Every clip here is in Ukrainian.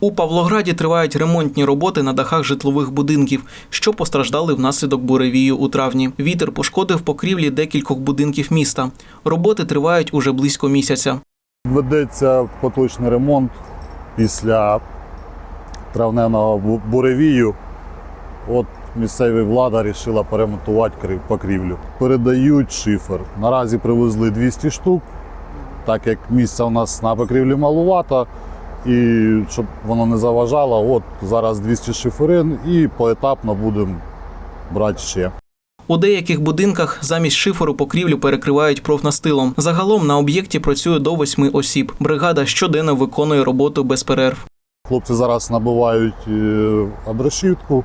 У Павлограді тривають ремонтні роботи на дахах житлових будинків, що постраждали внаслідок буревію у травні. Вітер пошкодив покрівлі декількох будинків міста. Роботи тривають уже близько місяця. Ведеться поточний ремонт після травневого буревію. От місцева влада вирішила поремонтувати крив- покрівлю. Передають шифер. Наразі привезли 200 штук, так як місця у нас на покрівлі малувато. І щоб воно не заважало, от зараз 200 шиферин і поетапно будемо брати ще. У деяких будинках замість шиферу покрівлю перекривають профнастилом. Загалом на об'єкті працює до восьми осіб. Бригада щоденно виконує роботу без перерв. Хлопці зараз набивають е, обрешітку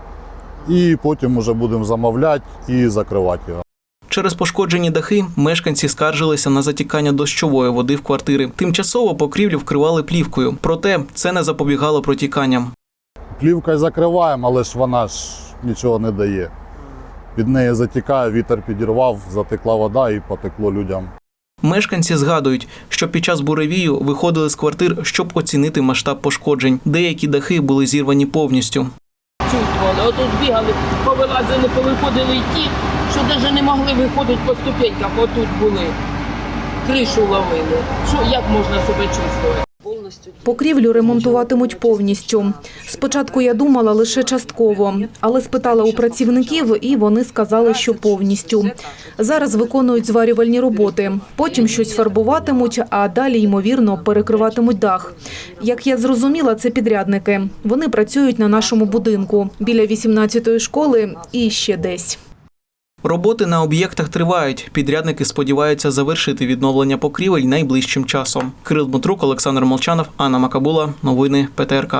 і потім вже будемо замовляти і закривати його. Через пошкоджені дахи мешканці скаржилися на затікання дощової води в квартири. Тимчасово покрівлю вкривали плівкою, проте це не запобігало протіканням. Плівкою закриваємо, але ж вона ж нічого не дає. Від неї затікає, вітер підірвав, затекла вода і потекло людям. Мешканці згадують, що під час буревію виходили з квартир, щоб оцінити масштаб пошкоджень. Деякі дахи були зірвані повністю. Отут бігали, повилазили, повиходили й ті, що навіть не могли виходити по ступеньках, отут були. Кришу ловили. Що, як можна себе чувствувати? Покрівлю ремонтуватимуть повністю. Спочатку я думала лише частково, але спитала у працівників, і вони сказали, що повністю. Зараз виконують зварювальні роботи. Потім щось фарбуватимуть, а далі, ймовірно, перекриватимуть дах. Як я зрозуміла, це підрядники. Вони працюють на нашому будинку біля 18-ї школи і ще десь. Роботи на об'єктах тривають. Підрядники сподіваються завершити відновлення покрівель найближчим часом. Кирил Дмитрук, Олександр Молчанов, Анна Макабула. Новини ПТРК.